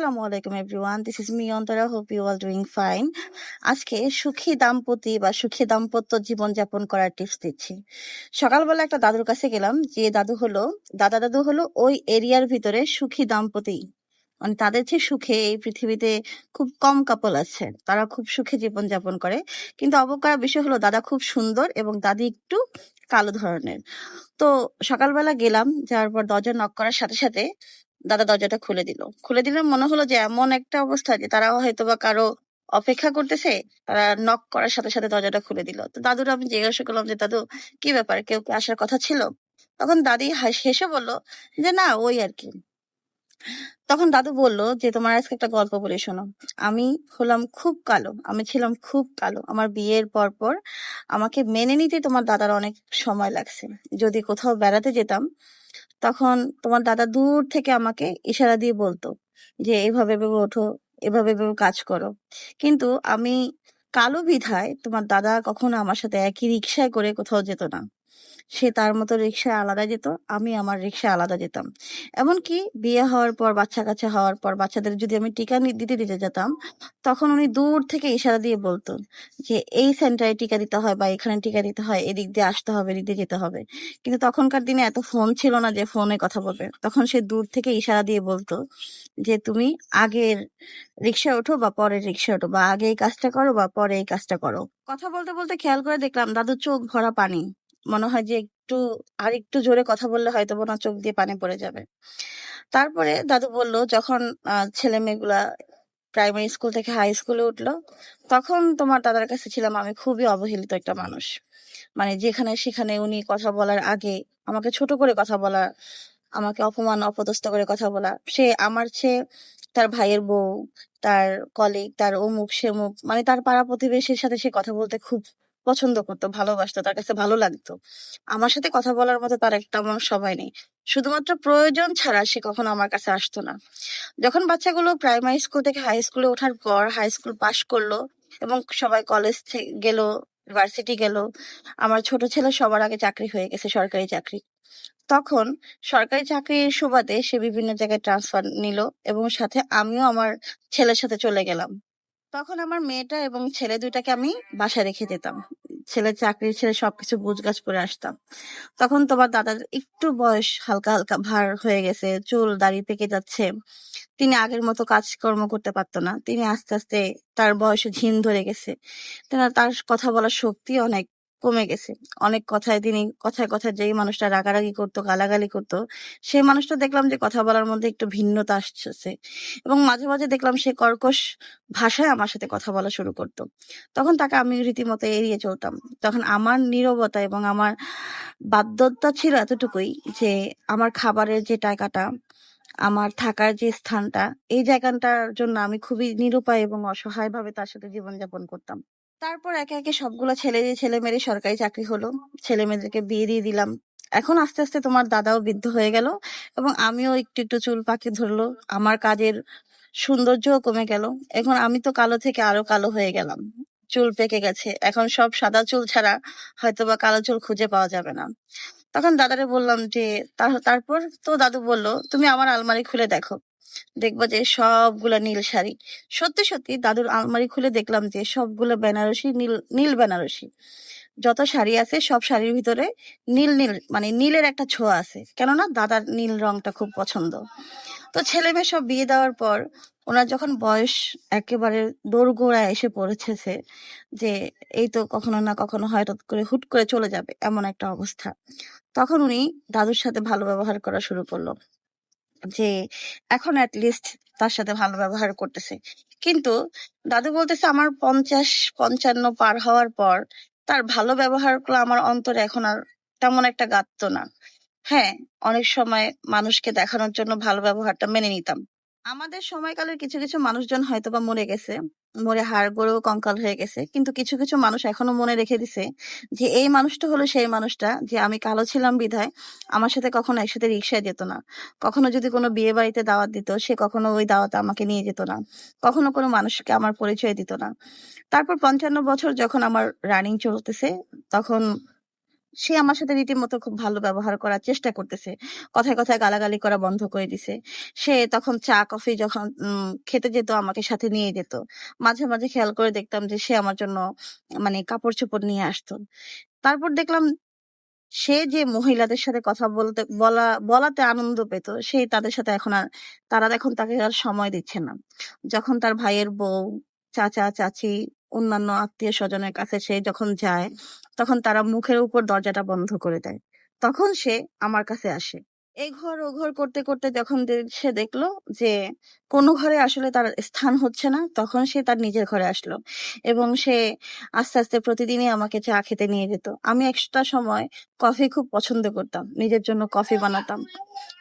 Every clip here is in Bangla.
আসসালামু আলাইকুম everyone this is me Antara hope you all doing fine আজকে সুখী দাম্পতি বা সুখী দাম্পত্য জীবন যাপন করার টিপস দিচ্ছি। সকালবেলা একটা দাদুর কাছে গেলাম, যে দাদু হলো, দাদা দাদু হলো ওই এরিয়ার ভিতরে সুখী দাম্পতি। মানে তাদের যে সুখে এই পৃথিবীতে খুব কম কাপল আছে, তারা খুব সুখে জীবন যাপন করে। কিন্তু অবাক করার বিষয় হলো, দাদা খুব সুন্দর এবং দাদি একটু কালো ধরনের। তো সকালবেলা গেলাম, যাওয়ার পর দরজা নক করার সাথে সাথে দাদা দরজাটা খুলে দিল। খুলে দিলে মনে হলো যে এমন একটা অবস্থা যে তারা হয়তো বা কারও অপেক্ষা করতেছে, তারা নক করার সাথে সাথে দরজাটা খুলে দিল। তো দাদুর আমি জিজ্ঞাসা করলাম যে, দাদু, কি ব্যাপার? কেউ কি আসার কথা ছিল? তখন দাদি হাস- বলল যে, না, ওই আর কি। তখন দাদু বলল যে, তোমার আজকে একটা গল্প বলে, শোনো। আমি হলাম খুব কালো, আমি ছিলাম খুব কালো। আমার বিয়ের পর পর আমাকে মেনে নিতে তোমার দাদার অনেক সময় লাগছে। যদি কোথাও বেড়াতে যেতাম তখন তোমার দাদা দূর থেকে আমাকে ইশারা দিয়ে বলতো যে, এভাবে এভাবে ওঠো, এভাবে এভাবে কাজ করো। কিন্তু আমি কালো বিধায় তোমার দাদা কখনো আমার সাথে একই রিক্সায় করে কোথাও যেত না। সে তার মতো রিক্সায় আলাদা যেত, আমি আমার রিক্সায় আলাদা যেতাম। এমনকি বিয়ে হওয়ার পর বাচ্চা কাচ্চা হওয়ার পর, বাচ্চাদের যদি আমি টিকা দিতে দিতে যেতাম, তখন উনি দূর থেকে ইশারা দিয়ে বলতো যে, এই সেন্টারে টিকা দিতে হয় বা এখানে টিকা দিতে হয়, এদিক দিয়ে আসতে হবে, এদিক দিয়ে যেতে হবে। কিন্তু তখনকার দিনে এত ফোন ছিল না যে ফোনে কথা বলবে। তখন সে দূর থেকে ইশারা দিয়ে বলতো যে, তুমি আগের রিক্সা ওঠো বা পরের রিক্সা ওঠো বা আগে এই কাজটা করো বা পরে এই কাজটা করো। কথা বলতে বলতে খেয়াল করে দেখলাম দাদুর চোখ ভরা পানি। মনে হয় যে একটু, আর একটু জোরে কথা বললে হয়তো ওনার চোখ দিয়ে পানি পড়ে যাবে। তারপরে দাদু বলল, যখন ছেলে মেয়েগুলা প্রাইমারি স্কুল থেকে হাই স্কুলে উঠল, তখন তোমার দাদার কাছে ছিলাম আমি খুবই অবহেলিত একটা মানুষ। মানে যেখানে সেখানে উনি কথা বলার আগে আমাকে ছোট করে কথা বলা, আমাকে অপমান, অপদস্থ করে কথা বলা, সে আমার চেয়ে তার ভাইয়ের বউ, তার কলিগ তার অমুক, সেমুক মানে তার পাড়া প্রতিবেশীর সাথে সে কথা বলতে খুব পছন্দ করতো, ভালোবাসতো, তার কাছে ভালো লাগতো। আমার সাথে কথা বলার মতো তার একটা তেমন সময় নেই। শুধুমাত্র প্রয়োজন ছাড়া সে কখনো আমার কাছে আসতো না। যখন বাচ্চাগুলো প্রাইমারি স্কুল থেকে হাই স্কুলে ওঠার পর হাই স্কুল পাশ করল এবং সবাই কলেজ গেল ইউনিভার্সিটি গেল, আমার ছোট ছেলে সবার আগে চাকরি হয়ে গেছে, সরকারি চাকরি। তখন সরকারি চাকরির সুবাদে সে বিভিন্ন জায়গায় ট্রান্সফার নিল এবং সাথে আমিও আমার ছেলের সাথে চলে গেলাম। তখন আমার মেয়েটা এবং ছেলে দুইটাকে আমি বাসায় রেখে দিতাম। ছেলে চাকরি ছেড়ে সবকিছু গুজগাছ করে আসতাম। তখন তোমার দাদার একটু বয়স হালকা হালকা ভার হয়ে গেছে, চুল দাড়ি পেকে যাচ্ছে। তিনি আগের মতো কাজকর্ম করতে পারতো না। তিনি আস্তে আস্তে তার বয়সে ঝিন ধরে গেছে। তার কথা বলার শক্তি অনেক। কমে গেছে। অনেক কথায় তিনি কথায় কথায় যেই মানুষটা রাগারাগি করতো, গালাগালি করতো, সেই মানুষটা দেখলাম যে কথা বলার মধ্যে একটু ভিন্নতা আসছে এবং মাঝে মাঝে দেখলাম সে কর্কশ ভাষায় আমার সাথে কথা বলা শুরু করতো। তখন তাকে আমি রীতিমতো এড়িয়ে চলতাম। তখন আমার নীরবতা এবং আমার বাধ্যতা ছিল এতটুকুই যে আমার খাবারের যে টাকাটা, আমার থাকার যে স্থানটা, এই জায়গাটার জন্য আমি খুবই নিরুপায় এবং অসহায় ভাবে তার সাথে জীবনযাপন করতাম। তারপর একে একে সবগুলো ছেলে ছেলে মেরে সরকারি চাকরি হলো। ছেলে মেয়েদেরকে বিয়ে দিয়ে দিলাম। এখন আস্তে আস্তে তোমার দাদাও বৃদ্ধ হয়ে গেল এবং আমিও একটু একটু চুল পাকে ধরলো। আমার কাজের সৌন্দর্যও কমে গেল। এখন আমি তো কালো থেকে আরও কালো হয়ে গেলাম। চুল পেকে গেছে। এখন সব সাদা চুল ছাড়া হয়তো বা কালো চুল খুঁজে পাওয়া যাবে না। তখন দাদারে বললাম যে তারপর তো দাদু বলল, তুমি আমার আলমারি খুলে দেখো। দেখব যে সবগুলা নীল শাড়ি। সত্যি সত্যি দাদুর আলমারি খুলে দেখলাম যে সবগুলো বেনারসি, নীল নীল বেনারসি। যত শাড়ি আছে সব শাড়ির ভিতরে নীল নীল মানে নীলের একটা ছোঁয়া আছে। কেননা দাদার নীল রংটা খুব পছন্দ। তো ছেলে মেয়ে সব বিয়ে দেওয়ার পর ওনার যখন বয়স একেবারে দোরগোড়ায় এসে পড়েছে যে এই তো কখনো না কখনো হয়তো করে হুট করে চলে যাবে, এমন একটা অবস্থা। তখন উনি দাদুর সাথে ভালো ব্যবহার করা শুরু করল। যে এখন অ্যাটলিস্ট তার সাথে ভালো ব্যবহার করতেছে। কিন্তু দাদু বলতেছে আমার পঞ্চাশ, পঞ্চান্ন পার হওয়ার পর তার ভালো ব্যবহারগুলো আমার অন্তরে এখন আর তেমন একটা গাঁথতো না। হ্যাঁ অনেক সময় মানুষকে দেখানোর জন্য ভালো ব্যবহারটা মেনে নিতাম। আমাদের সময়কালের কিছু কিছু মানুষজন হয়তো বা মরে গেছে। মরে হাড় গড়েও কঙ্কাল হয়ে গেছে। কিন্তু কিছু কিছু মানুষ এখনও মনে রেখে দিছে যে, এই মানুষটা হলো সেই মানুষটা যে, আমি কালো ছিলাম বিধায় আমার সাথে কখনো একসাথে রিক্সায় যেত না। কখনো যদি কোনো বিয়ে বাড়িতে দাওয়াত দিত, সে কখনো ওই দাওয়াতে আমাকে নিয়ে যেত না। কখনো কোনো মানুষকে আমার পরিচয় দিত না। তারপর পঞ্চান্ন বছর যখন আমার রানিং চলতেছে, তখন সে আমার সাথে রীতিমতো খুব ভালো ব্যবহার করার চেষ্টা করতেছে। কথায়, কথায় গালাগালি করা বন্ধ করে দিছে। সে তখন চা, কফি যখন খেতে যেত আমাকে সাথে নিয়ে যেত। মাঝে, মাঝে খেয়াল করে দেখতাম যে সে আমার জন্য মানে কাপড়-চোপড় নিয়ে আসতো। তারপর দেখলাম সে যে মহিলাদের সাথে কথা বলতে বলা বলাতে আনন্দ পেত, সে তাদের সাথে এখন আর তারা এখন তাকে আর সময় দিচ্ছে না। যখন তার ভাইয়ের বউ, চাচা, চাচী, অন্যান্য আত্মীয় স্বজনের কাছে সে যখন যায়, তখন তারা মুখের উপর দরজাটা বন্ধ করে দেয়। তখন সে আমার কাছে আসে। এই ঘর ও ঘর করতে, করতে যখন সে দেখল যে কোনো ঘরে আসলে তার স্থান হচ্ছে না, তখন সে তার নিজের ঘরে আসলো। এবং সে আস্তে, আস্তে প্রতিদিনই আমাকে চা খেতে নিয়ে যেত। আমি একটা সময় কফি খুব পছন্দ করতাম। নিজের জন্য কফি বানাতাম।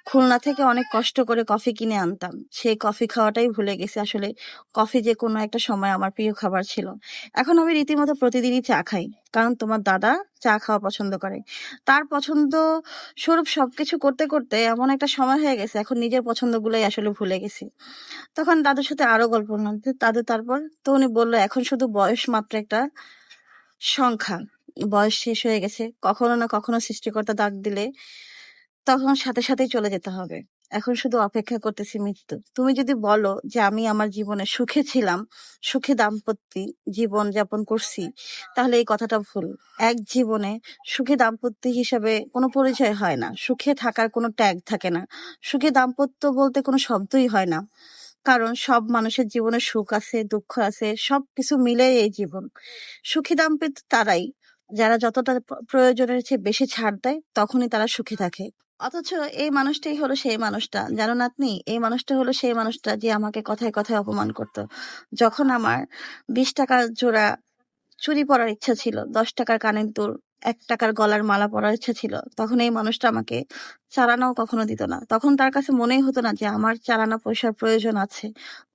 খুলনা থেকে অনেক কষ্ট করে কফি কিনে আনতাম। সেই কফি খাওয়াটাই ভুলে গেছি আসলে কফি যে কোনো একটা সময় আমার প্রিয় খাবার ছিল। এখন আমি রীতিমতো প্রতিদিনই চা খাই। কারণ তোমার দাদা চা খাওয়া পছন্দ করে। তার পছন্দ স্বরূপ সবকিছু করতে, করতে এমন একটা সময় হয়ে গেছে এখন নিজের পছন্দগুলাই আসলে ভুলে গেছি। তখন দাদুর সাথে আরও গল্প। দাদু তারপর? তো উনি বলল "এখন শুধু বয়স মাত্র একটা সংখ্যা। বয়স শেষ হয়ে গেছে। কখনো না কখনো সৃষ্টিকর্তা ডাক দিলে তখন সাথে, সাথেই চলে যেতে হবে। এখন শুধু অপেক্ষা করতেছি মৃত্যু। তুমি যদি বলো যে আমি আমার জীবনে সুখে ছিলাম, সুখে দাম্পত্য জীবন যাপন করছি, তাহলে এই কথাটা ভুল। এক জীবনে সুখে দাম্পত্য হিসাবে কোনো পরিচয় হয় না। সুখে থাকার কোনো ট্যাগ থাকে না। সুখে দাম্পত্য বলতে কোনো শব্দই হয় না। কারণ সব মানুষের জীবনে সুখ আছে, দুঃখ আছে, সবকিছু মিলেই এই জীবন। সুখী দাম্পত্য তারাই, যারা যতটা প্রয়োজনের চেয়ে বেশি ছাড় দেয়, তখনই তারা সুখী থাকে। অথচ এই মানুষটাই হলো সেই মানুষটা। জানো নাতনি? এই মানুষটা হলো সেই মানুষটা যে আমাকে কথায়, কথায় অপমান করত। যখন আমার ৳২০ জোড়া চুরি পরার ইচ্ছা ছিল, দশ টাকার কানের দুল, এক টাকার গলার মালা পরার ইচ্ছা ছিল, তখন এই মানুষটা আমাকে চালানাও কখনো দিত না। তখন তার কাছে মনেই হতো না যে আমার চালানা পয়সার প্রয়োজন আছে।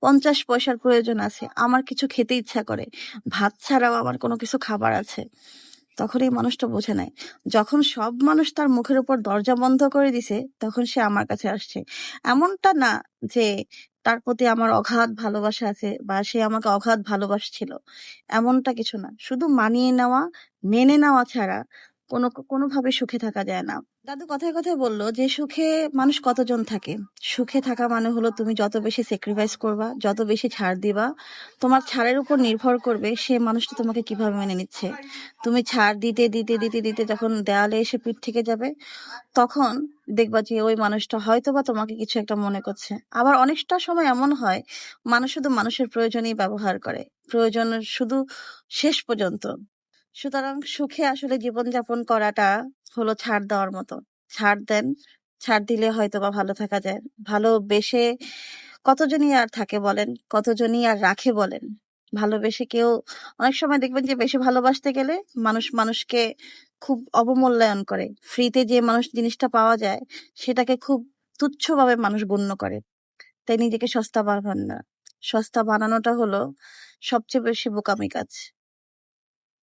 ৫০ পয়সার প্রয়োজন আছে। আমার কিছু খেতে ইচ্ছা করে। ভাত ছাড়াও আমার কোনো কিছু খাবার আছে। তখন এই মানুষটা বোঝে নাই। যখন সব মানুষ তার মুখের উপর দরজা বন্ধ করে দিছে, তখন সে আমার কাছে আসছে। এমনটা না যে তার প্রতি আমার অগাধ ভালোবাসা আছে বা সে আমাকে অগাধ ভালোবাসছিল। এমনটা কিছু না। শুধু মানিয়ে নেওয়া, মেনে নেওয়া ছাড়া কোনো কোনোভাবে সুখে থাকা যায় না। দাদু কথায়, কথায় বলল যে সুখে মানুষ কতজন থাকে? সুখে থাকা মানে হলো তুমি যত বেশি স্যাক্রিফাইস করবা, যত বেশি ছাড় দিবা, তোমার ছাড়ের উপর নির্ভর করবে সে মানুষটা তোমাকে কীভাবে মেনে নিচ্ছে। তুমি ছাড় দিতে, দিতে, দিতে, দিতে যখন দেয়ালে এসে পিঠ থেকে যাবে, তখন দেখবা যে ওই মানুষটা হয়তো বা তোমাকে কিছু একটা মনে করছে। আবার অনেকটা সময় এমন হয়, মানুষ শুধু মানুষের প্রয়োজনেই ব্যবহার করে। প্রয়োজন শুধু শেষ পর্যন্ত। সুতরাং সুখে আসলে জীবনযাপন করাটা হলো ছাড় দেওয়ার মতো। ছাড় দেন, ছাড় দিলে হয়তোবা ভালো থাকা যায়। ভালোবেসে কতজনই আর থাকে বলেন? কতজনই আর রাখে বলেন? ভালোবেসে কেউ অনেক সময় দেখবেন যে বেশি ভালোবাসতে গেলে মানুষ মানুষকে খুব অবমূল্যায়ন করে। ফ্রিতে যে মানুষ জিনিসটা পাওয়া যায়, সেটাকে খুব তুচ্ছভাবে মানুষ গণ্য করে। তাই নিজেকে সস্তা বানাবেন না। সস্তা বানানোটা হলো সবচেয়ে বেশি বোকামি কাজ।